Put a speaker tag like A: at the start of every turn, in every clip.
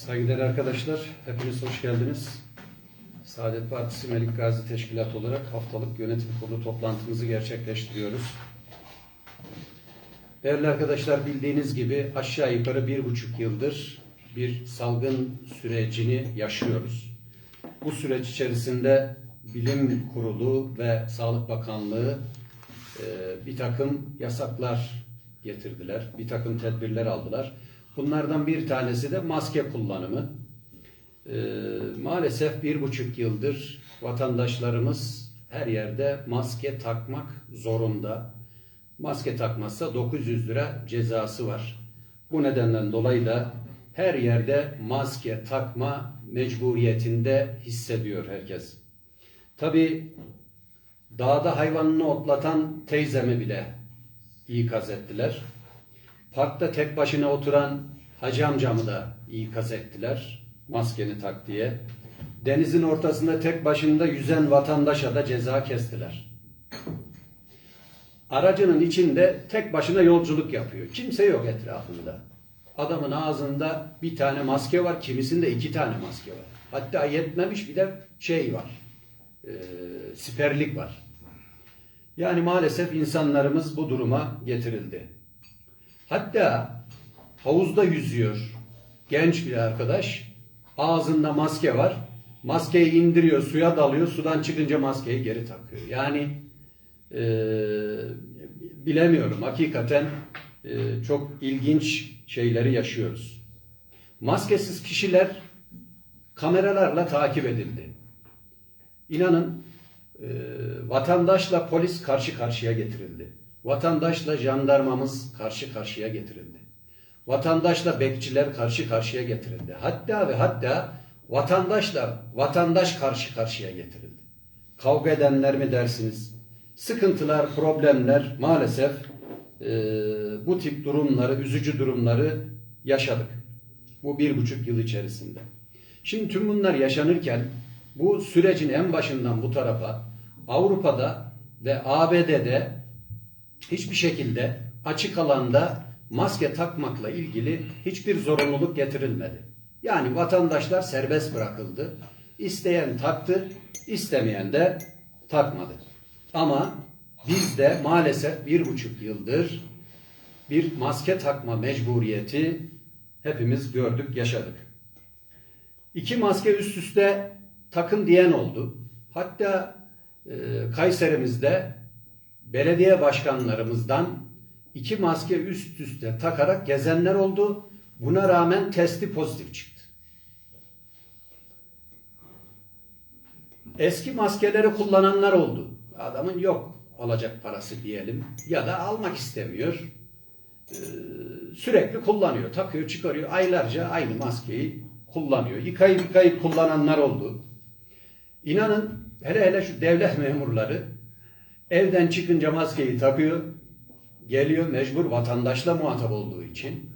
A: Saygıdeğer arkadaşlar, hepiniz hoş geldiniz. Saadet Partisi Melik Gazi Teşkilatı olarak haftalık yönetim kurulu toplantımızı gerçekleştiriyoruz. Değerli arkadaşlar bildiğiniz gibi aşağı yukarı bir buçuk yıldır bir salgın sürecini yaşıyoruz. Bu süreç içerisinde Bilim Kurulu ve Sağlık Bakanlığı e, bir takım yasaklar getirdiler, bir takım tedbirler aldılar. Bunlardan bir tanesi de maske kullanımı. E, maalesef bir buçuk yıldır vatandaşlarımız her yerde maske takmak zorunda. Maske takmazsa 900 lira cezası var. Bu nedenden dolayı da her yerde maske takma mecburiyetinde hissediyor herkes. Tabi dağda hayvanını otlatan teyzemi bile ikaz ettiler. Parkta tek başına oturan hacı amcamı da ikaz ettiler. Maskeni tak diye. Denizin ortasında tek başında yüzen vatandaşa da ceza kestiler. Aracının içinde tek başına yolculuk yapıyor. Kimse yok etrafında. Adamın ağzında bir tane maske var, kimisinde iki tane maske var. Hatta yetmemiş bir de şey var, e, siperlik var. Yani maalesef insanlarımız bu duruma getirildi. Hatta havuzda yüzüyor genç bir arkadaş, ağzında maske var, maskeyi indiriyor, suya dalıyor, sudan çıkınca maskeyi geri takıyor. Yani e, bilemiyorum. Hakikaten e, çok ilginç şeyleri yaşıyoruz. Maskesiz kişiler kameralarla takip edildi. İnanın e, vatandaşla polis karşı karşıya getirildi. Vatandaşla jandarmamız karşı karşıya getirildi. Vatandaşla bekçiler karşı karşıya getirildi. Hatta ve hatta vatandaşla vatandaş karşı karşıya getirildi. Kavga edenler mi dersiniz? Sıkıntılar, problemler maalesef e, bu tip durumları, üzücü durumları yaşadık. Bu bir buçuk yıl içerisinde. Şimdi tüm bunlar yaşanırken bu sürecin en başından bu tarafa Avrupa'da ve ABD'de hiçbir şekilde açık alanda maske takmakla ilgili hiçbir zorunluluk getirilmedi. Yani vatandaşlar serbest bırakıldı. İsteyen taktı, istemeyen de takmadı. Ama bizde maalesef bir buçuk yıldır bir maske takma mecburiyeti hepimiz gördük, yaşadık. İki maske üst üste takın diyen oldu. Hatta e, Kayserimizde belediye başkanlarımızdan iki maske üst üste takarak gezenler oldu. Buna rağmen testi pozitif çıktı. Eski maskeleri kullananlar oldu. Adamın yok alacak parası diyelim ya da almak istemiyor. Ee, sürekli kullanıyor, takıyor, çıkarıyor. Aylarca aynı maskeyi kullanıyor. Yıkayıp yıkayıp kullananlar oldu. İnanın hele hele şu devlet memurları evden çıkınca maskeyi takıyor. Geliyor mecbur vatandaşla muhatap olduğu için.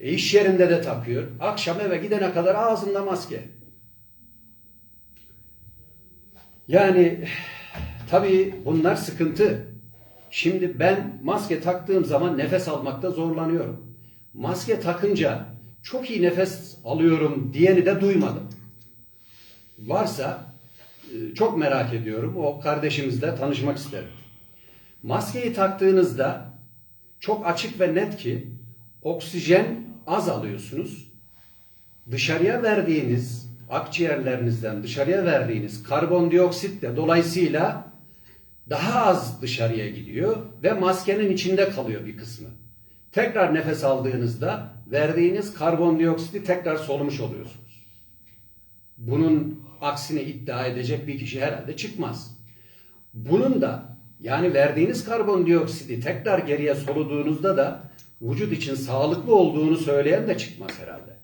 A: E iş yerinde de takıyor. Akşam eve gidene kadar ağzında maske. Yani tabii bunlar sıkıntı. Şimdi ben maske taktığım zaman nefes almakta zorlanıyorum. Maske takınca çok iyi nefes alıyorum diyeni de duymadım. Varsa çok merak ediyorum. O kardeşimizle tanışmak isterim. Maskeyi taktığınızda çok açık ve net ki oksijen az alıyorsunuz. Dışarıya verdiğiniz akciğerlerinizden dışarıya verdiğiniz karbondioksit de dolayısıyla daha az dışarıya gidiyor ve maskenin içinde kalıyor bir kısmı. Tekrar nefes aldığınızda verdiğiniz karbondioksiti tekrar solumuş oluyorsunuz. Bunun aksini iddia edecek bir kişi herhalde çıkmaz. Bunun da yani verdiğiniz karbondioksiti tekrar geriye soluduğunuzda da vücut için sağlıklı olduğunu söyleyen de çıkmaz herhalde.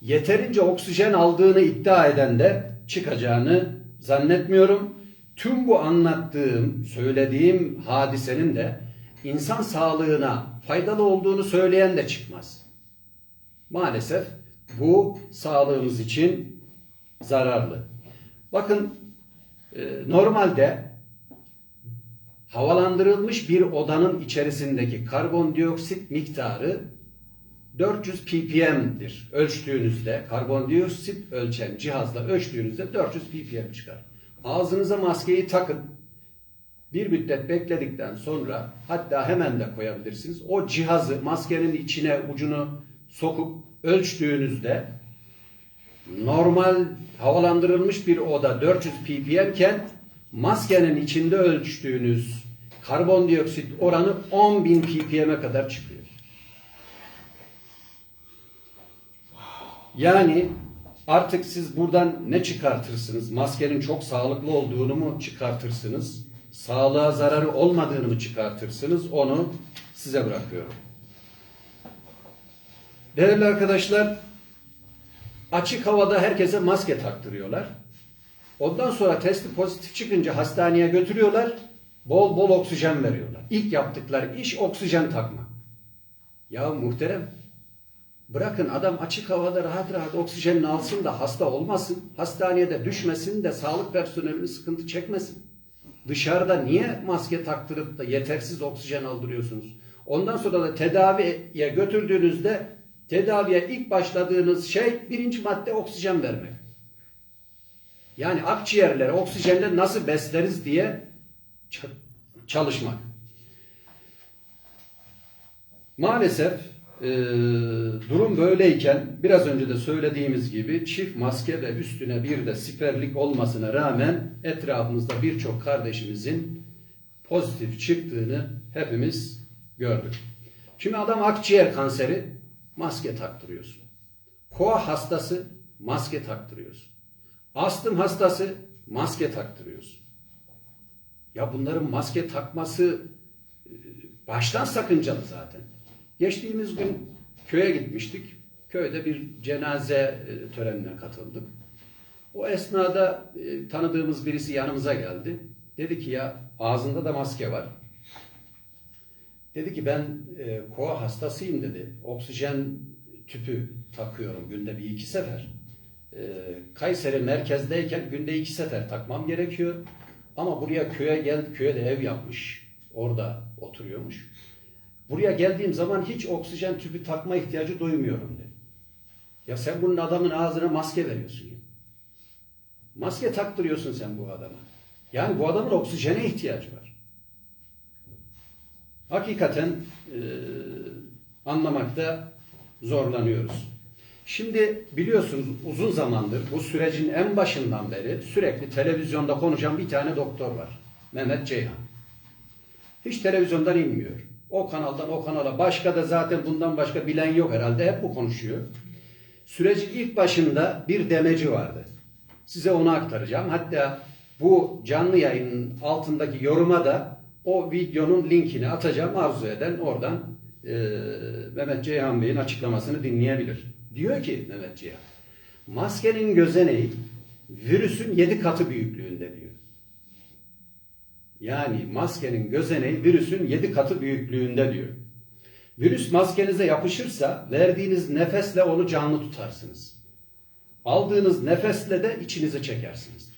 A: Yeterince oksijen aldığını iddia eden de çıkacağını zannetmiyorum. Tüm bu anlattığım, söylediğim hadisenin de insan sağlığına faydalı olduğunu söyleyen de çıkmaz. Maalesef bu sağlığımız için zararlı. Bakın e, normalde havalandırılmış bir odanın içerisindeki karbondioksit miktarı 400 ppm'dir. Ölçtüğünüzde karbondioksit ölçen cihazla ölçtüğünüzde 400 ppm çıkar. Ağzınıza maskeyi takın. Bir müddet bekledikten sonra hatta hemen de koyabilirsiniz. O cihazı maskenin içine ucunu sokup ölçtüğünüzde normal havalandırılmış bir oda 400 ppm iken maskenin içinde ölçtüğünüz karbondioksit oranı 10.000 ppm'e kadar çıkıyor. Yani artık siz buradan ne çıkartırsınız? Maskenin çok sağlıklı olduğunu mu çıkartırsınız? Sağlığa zararı olmadığını mı çıkartırsınız? Onu size bırakıyorum. Değerli arkadaşlar, açık havada herkese maske taktırıyorlar. Ondan sonra testi pozitif çıkınca hastaneye götürüyorlar. Bol bol oksijen veriyorlar. İlk yaptıkları iş oksijen takma. Ya muhterem, bırakın adam açık havada rahat rahat oksijenini alsın da hasta olmasın. Hastaneye de düşmesin de sağlık personelinin sıkıntı çekmesin. Dışarıda niye maske taktırıp da yetersiz oksijen aldırıyorsunuz? Ondan sonra da tedaviye götürdüğünüzde tedaviye ilk başladığınız şey birinci madde oksijen vermek. Yani akciğerlere oksijenle nasıl besleriz diye çalışmak. Maalesef e, durum böyleyken biraz önce de söylediğimiz gibi çift maske ve üstüne bir de siperlik olmasına rağmen etrafımızda birçok kardeşimizin pozitif çıktığını hepimiz gördük. Şimdi adam akciğer kanseri maske taktırıyorsun. Koa hastası maske taktırıyorsun. Astım hastası maske taktırıyorsun. Ya bunların maske takması e, baştan sakıncalı zaten. Geçtiğimiz gün köye gitmiştik. Köyde bir cenaze e, törenine katıldık. O esnada e, tanıdığımız birisi yanımıza geldi. Dedi ki ya ağzında da maske var. Dedi ki ben e, koa hastasıyım dedi. Oksijen tüpü takıyorum günde bir iki sefer. E, Kayseri merkezdeyken günde iki sefer takmam gerekiyor. Ama buraya köye geldi, köye de ev yapmış. Orada oturuyormuş. Buraya geldiğim zaman hiç oksijen tüpü takma ihtiyacı duymuyorum dedi. Ya sen bunun adamın ağzına maske veriyorsun ya. Maske taktırıyorsun sen bu adama. Yani bu adamın oksijene ihtiyacı var. Hakikaten e, anlamakta zorlanıyoruz. Şimdi biliyorsunuz uzun zamandır bu sürecin en başından beri sürekli televizyonda konuşan bir tane doktor var. Mehmet Ceyhan. Hiç televizyondan inmiyor. O kanaldan o kanala. Başka da zaten bundan başka bilen yok herhalde. Hep bu konuşuyor. Sürecin ilk başında bir demeci vardı. Size onu aktaracağım. Hatta bu canlı yayının altındaki yoruma da o videonun linkini atacağım. Arzu eden oradan e, Mehmet Ceyhan Bey'in açıklamasını dinleyebilir. Diyor ki Mehmet Ceyhan, maskenin gözeneği virüsün 7 katı büyüklüğünde diyor. Yani maskenin gözeneği virüsün 7 katı büyüklüğünde diyor. Virüs maskenize yapışırsa verdiğiniz nefesle onu canlı tutarsınız. Aldığınız nefesle de içinize çekersiniz.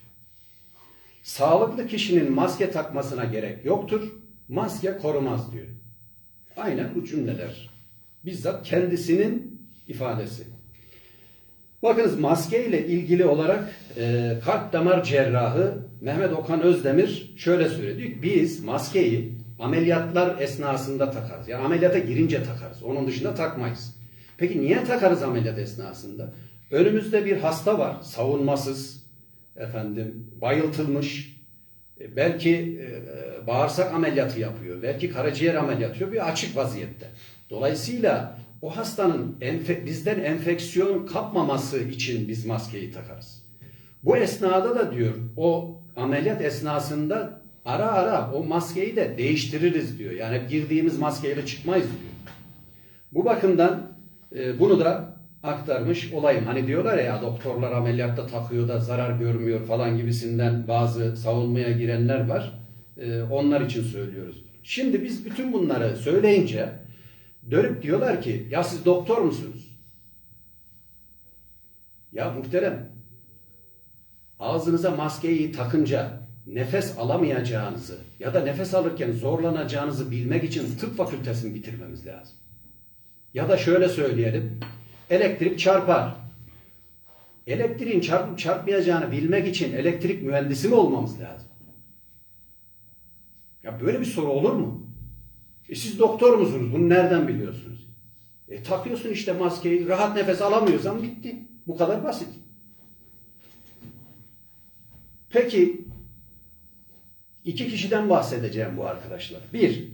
A: Sağlıklı kişinin maske takmasına gerek yoktur. Maske korumaz diyor. Aynen bu cümleler. Bizzat kendisinin ifadesi. Bakınız maske ile ilgili olarak e, kalp damar cerrahı Mehmet Okan Özdemir şöyle ki, biz maskeyi ameliyatlar esnasında takarız. Yani ameliyata girince takarız. Onun dışında takmayız. Peki niye takarız ameliyat esnasında? Önümüzde bir hasta var. Savunmasız, efendim bayıltılmış, e, belki e, bağırsak ameliyatı yapıyor, belki karaciğer ameliyatı yapıyor, bir açık vaziyette. Dolayısıyla o hastanın enfe- bizden enfeksiyon kapmaması için biz maskeyi takarız. Bu esnada da diyor o ameliyat esnasında ara ara o maskeyi de değiştiririz diyor. Yani girdiğimiz maskeyle çıkmayız diyor. Bu bakımdan e, bunu da aktarmış olayım. Hani diyorlar ya doktorlar ameliyatta takıyor da zarar görmüyor falan gibisinden bazı savunmaya girenler var. E, onlar için söylüyoruz. Şimdi biz bütün bunları söyleyince dönüp diyorlar ki ya siz doktor musunuz? Ya muhterem ağzınıza maskeyi takınca nefes alamayacağınızı ya da nefes alırken zorlanacağınızı bilmek için tıp fakültesini bitirmemiz lazım. Ya da şöyle söyleyelim. Elektrik çarpar. Elektriğin çarpıp çarpmayacağını bilmek için elektrik mühendisi mi olmamız lazım? Ya böyle bir soru olur mu? E siz doktor musunuz? Bunu nereden biliyorsunuz? E takıyorsun işte maskeyi. Rahat nefes alamıyorsan bitti. Bu kadar basit. Peki iki kişiden bahsedeceğim bu arkadaşlar. Bir,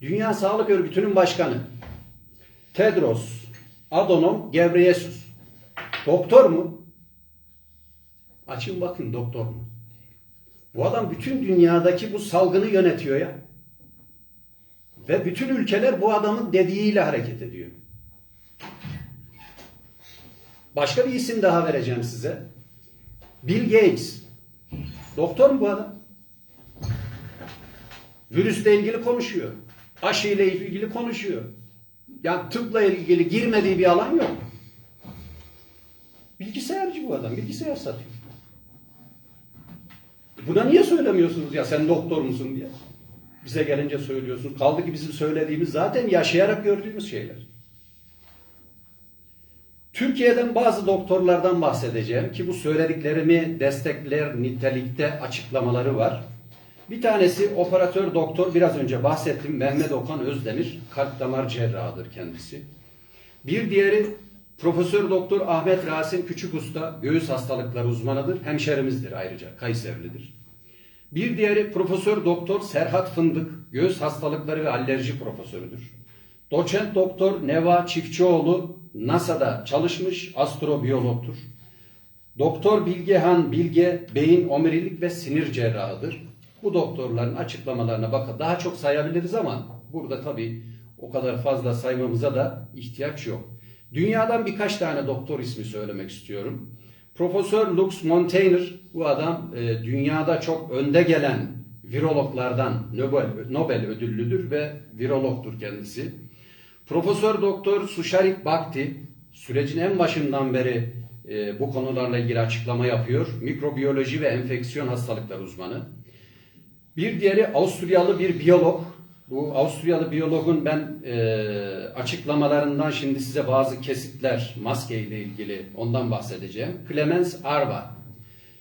A: Dünya Sağlık Örgütü'nün başkanı Tedros Adhanom Ghebreyesus. Doktor mu? Açın bakın doktor mu? Bu adam bütün dünyadaki bu salgını yönetiyor ya. Ve bütün ülkeler bu adamın dediğiyle hareket ediyor. Başka bir isim daha vereceğim size. Bill Gates. Doktor mu bu adam? Virüsle ilgili konuşuyor. Aşı ile ilgili konuşuyor. Yani tıpla ilgili girmediği bir alan yok. Bilgisayarcı bu adam. Bilgisayar satıyor. Buna niye söylemiyorsunuz ya sen doktor musun diye. Bize gelince söylüyorsunuz. Kaldı ki bizim söylediğimiz zaten yaşayarak gördüğümüz şeyler. Türkiye'den bazı doktorlardan bahsedeceğim ki bu söylediklerimi destekler nitelikte açıklamaları var. Bir tanesi operatör doktor biraz önce bahsettim Mehmet Okan Özdemir kalp damar cerrahıdır kendisi. Bir diğeri Profesör Doktor Ahmet Rasim Küçük Usta göğüs hastalıkları uzmanıdır. Hemşerimizdir ayrıca Kayserilidir. Bir diğeri Profesör Doktor Serhat Fındık göğüs hastalıkları ve alerji profesörüdür. Doçent Doktor Neva Çiftçioğlu NASA'da çalışmış astrobiyologtur. Doktor Bilgehan Bilge beyin omurilik ve sinir cerrahıdır. Bu doktorların açıklamalarına bakın. Daha çok sayabiliriz ama burada tabii o kadar fazla saymamıza da ihtiyaç yok. Dünyadan birkaç tane doktor ismi söylemek istiyorum. Profesör Lux Montaigne bu adam e, dünyada çok önde gelen virologlardan Nobel, Nobel ödüllüdür ve virologtur kendisi. Profesör Doktor Susharik Bhakti sürecin en başından beri e, bu konularla ilgili açıklama yapıyor. Mikrobiyoloji ve enfeksiyon hastalıklar uzmanı. Bir diğeri Avusturyalı bir biyolog. Bu Avusturyalı biyologun ben e, açıklamalarından şimdi size bazı kesitler maske ile ilgili ondan bahsedeceğim. Clemens Arva.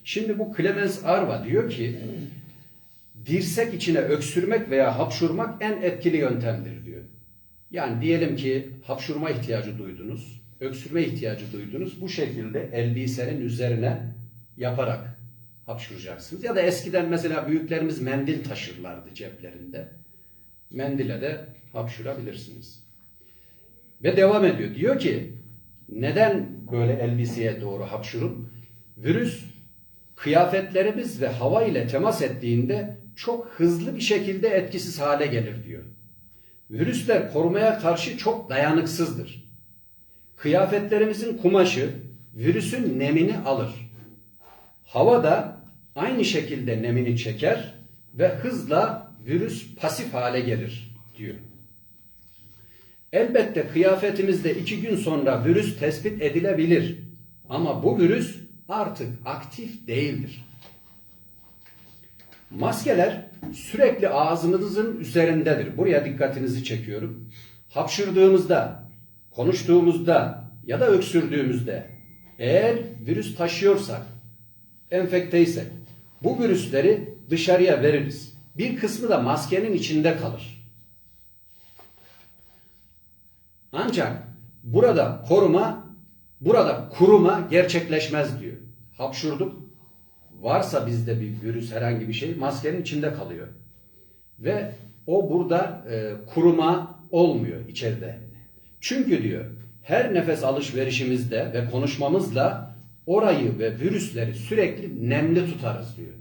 A: Şimdi bu Clemens Arva diyor ki dirsek içine öksürmek veya hapşurmak en etkili yöntemdir diyor. Yani diyelim ki hapşurma ihtiyacı duydunuz, öksürme ihtiyacı duydunuz. Bu şekilde elbisenin üzerine yaparak hapşuracaksınız. Ya da eskiden mesela büyüklerimiz mendil taşırlardı ceplerinde. Mendile de hapşurabilirsiniz. Ve devam ediyor. Diyor ki neden böyle elbiseye doğru hapşurun? Virüs kıyafetlerimiz ve hava ile temas ettiğinde çok hızlı bir şekilde etkisiz hale gelir diyor. Virüsler korumaya karşı çok dayanıksızdır. Kıyafetlerimizin kumaşı virüsün nemini alır. Hava da aynı şekilde nemini çeker ve hızla virüs pasif hale gelir diyor. Elbette kıyafetimizde iki gün sonra virüs tespit edilebilir. Ama bu virüs artık aktif değildir. Maskeler sürekli ağzımızın üzerindedir. Buraya dikkatinizi çekiyorum. Hapşırdığımızda, konuştuğumuzda ya da öksürdüğümüzde eğer virüs taşıyorsak, enfekteysek bu virüsleri dışarıya veririz. Bir kısmı da maskenin içinde kalır. Ancak burada koruma, burada kuruma gerçekleşmez diyor. Hapşurduk, varsa bizde bir virüs herhangi bir şey maskenin içinde kalıyor. Ve o burada e, kuruma olmuyor içeride. Çünkü diyor her nefes alışverişimizde ve konuşmamızla orayı ve virüsleri sürekli nemli tutarız diyor.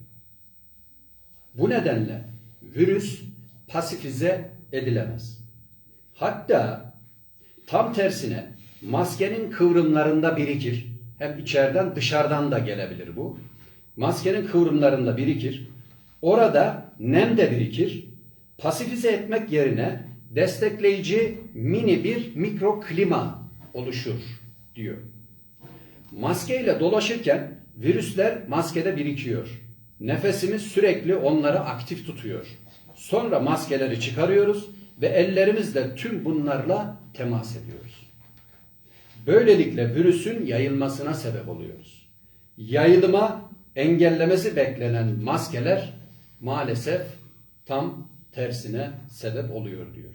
A: Bu nedenle virüs pasifize edilemez. Hatta tam tersine maskenin kıvrımlarında birikir. Hem içeriden dışarıdan da gelebilir bu. Maskenin kıvrımlarında birikir. Orada nem de birikir. Pasifize etmek yerine destekleyici mini bir mikroklima oluşur diyor. Maskeyle dolaşırken virüsler maskede birikiyor. Nefesimiz sürekli onları aktif tutuyor. Sonra maskeleri çıkarıyoruz ve ellerimizle tüm bunlarla temas ediyoruz. Böylelikle virüsün yayılmasına sebep oluyoruz. Yayılıma engellemesi beklenen maskeler maalesef tam tersine sebep oluyor diyor.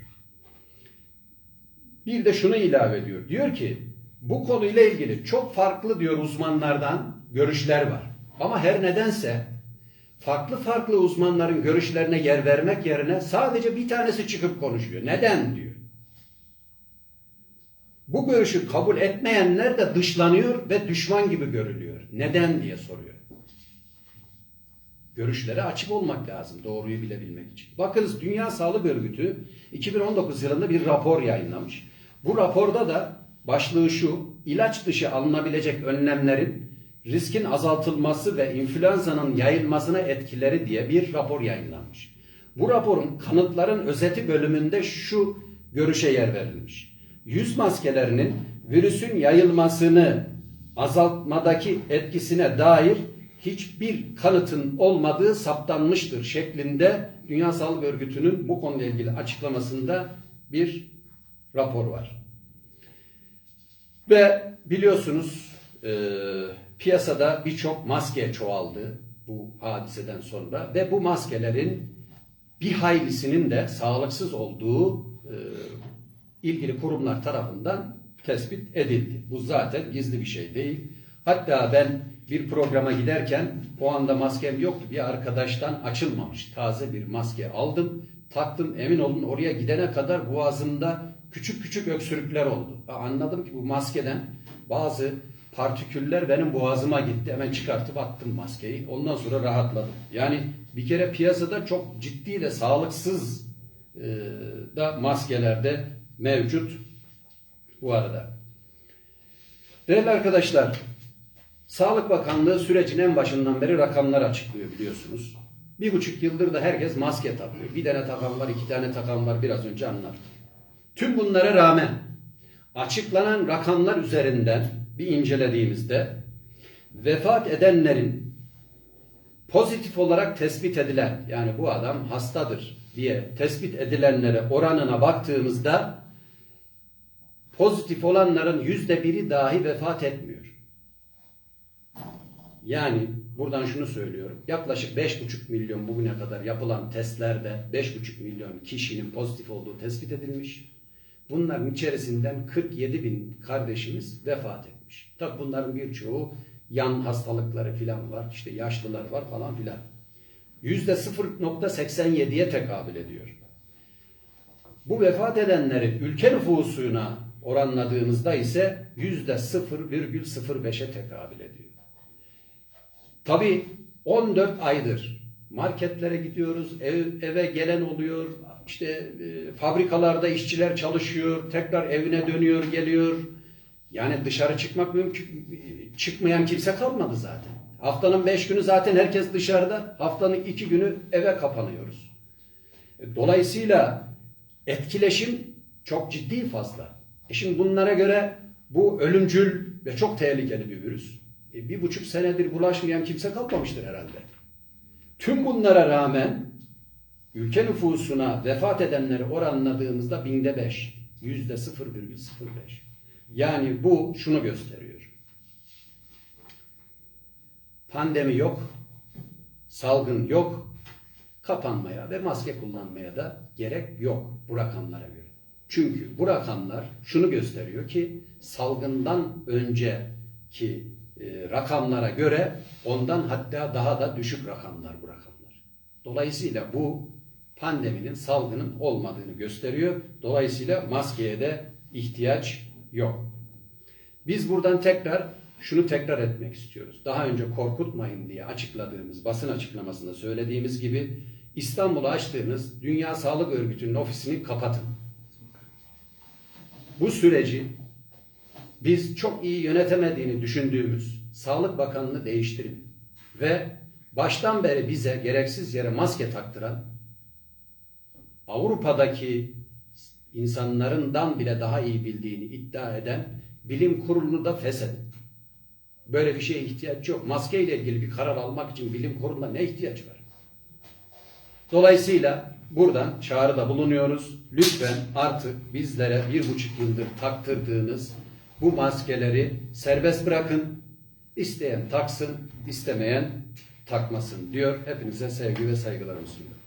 A: Bir de şunu ilave ediyor. Diyor ki bu konuyla ilgili çok farklı diyor uzmanlardan görüşler var. Ama her nedense farklı farklı uzmanların görüşlerine yer vermek yerine sadece bir tanesi çıkıp konuşuyor. Neden diyor. Bu görüşü kabul etmeyenler de dışlanıyor ve düşman gibi görülüyor. Neden diye soruyor. Görüşlere açık olmak lazım doğruyu bilebilmek için. Bakınız Dünya Sağlık Örgütü 2019 yılında bir rapor yayınlamış. Bu raporda da başlığı şu, ilaç dışı alınabilecek önlemlerin riskin azaltılması ve influenza'nın yayılmasına etkileri diye bir rapor yayınlanmış. Bu raporun kanıtların özeti bölümünde şu görüşe yer verilmiş. Yüz maskelerinin virüsün yayılmasını azaltmadaki etkisine dair hiçbir kanıtın olmadığı saptanmıştır şeklinde Dünya Sağlık Örgütü'nün bu konuyla ilgili açıklamasında bir rapor var. Ve biliyorsunuz e, piyasada birçok maske çoğaldı bu hadiseden sonra ve bu maskelerin bir haylisinin de sağlıksız olduğu e, ilgili kurumlar tarafından tespit edildi. Bu zaten gizli bir şey değil. Hatta ben bir programa giderken o anda maskem yoktu. Bir arkadaştan açılmamış taze bir maske aldım. Taktım emin olun oraya gidene kadar boğazımda küçük küçük öksürükler oldu. Anladım ki bu maskeden bazı partiküller benim boğazıma gitti. Hemen çıkartıp attım maskeyi. Ondan sonra rahatladım. Yani bir kere piyasada çok ciddi de sağlıksız e, da maskelerde mevcut bu arada. Değerli arkadaşlar, Sağlık Bakanlığı sürecin en başından beri rakamlar açıklıyor biliyorsunuz. Bir buçuk yıldır da herkes maske takıyor. Bir tane takan var, iki tane takan var biraz önce anlattım. Tüm bunlara rağmen açıklanan rakamlar üzerinden bir incelediğimizde vefat edenlerin pozitif olarak tespit edilen yani bu adam hastadır diye tespit edilenlere oranına baktığımızda pozitif olanların yüzde biri dahi vefat etmiyor. Yani buradan şunu söylüyorum. Yaklaşık 5,5 milyon bugüne kadar yapılan testlerde 5,5 milyon kişinin pozitif olduğu tespit edilmiş. Bunların içerisinden 47 bin kardeşimiz vefat etmiş. Tabi bunların birçoğu yan hastalıkları filan var. İşte yaşlılar var falan filan. Yüzde 0.87'ye tekabül ediyor. Bu vefat edenleri ülke nüfusuna oranladığımızda ise yüzde 0,05'e tekabül ediyor. Tabi 14 aydır marketlere gidiyoruz, ev, eve gelen oluyor, işte e, fabrikalarda işçiler çalışıyor, tekrar evine dönüyor, geliyor. Yani dışarı çıkmak mümkün, çıkmayan kimse kalmadı zaten. Haftanın beş günü zaten herkes dışarıda, haftanın iki günü eve kapanıyoruz. E, Dolayısıyla etkileşim çok ciddi fazla. E şimdi bunlara göre bu ölümcül ve çok tehlikeli bir virüs. E bir buçuk senedir bulaşmayan kimse kalmamıştır herhalde. Tüm bunlara rağmen ülke nüfusuna vefat edenleri oranladığımızda binde beş, yüzde 0,05. Yani bu şunu gösteriyor. Pandemi yok, salgın yok, kapanmaya ve maske kullanmaya da gerek yok bu rakamlara göre. Çünkü bu rakamlar şunu gösteriyor ki salgından önceki e, rakamlara göre ondan hatta daha da düşük rakamlar bu rakamlar. Dolayısıyla bu pandeminin, salgının olmadığını gösteriyor. Dolayısıyla maskeye de ihtiyaç yok. Biz buradan tekrar şunu tekrar etmek istiyoruz. Daha önce korkutmayın diye açıkladığımız, basın açıklamasında söylediğimiz gibi İstanbul'a açtığınız Dünya Sağlık Örgütü'nün ofisini kapatın. Bu süreci biz çok iyi yönetemediğini düşündüğümüz Sağlık Bakanlığı değiştirin. Ve baştan beri bize gereksiz yere maske taktıran Avrupa'daki insanlarından bile daha iyi bildiğini iddia eden bilim kurulunu da feshedin. Böyle bir şeye ihtiyaç yok. Maske ile ilgili bir karar almak için bilim kuruluna ne ihtiyaç var? Dolayısıyla buradan çağrıda bulunuyoruz. Lütfen artık bizlere bir buçuk yıldır taktırdığınız bu maskeleri serbest bırakın. İsteyen taksın, istemeyen takmasın diyor. Hepinize sevgi ve saygılarımı sunuyorum.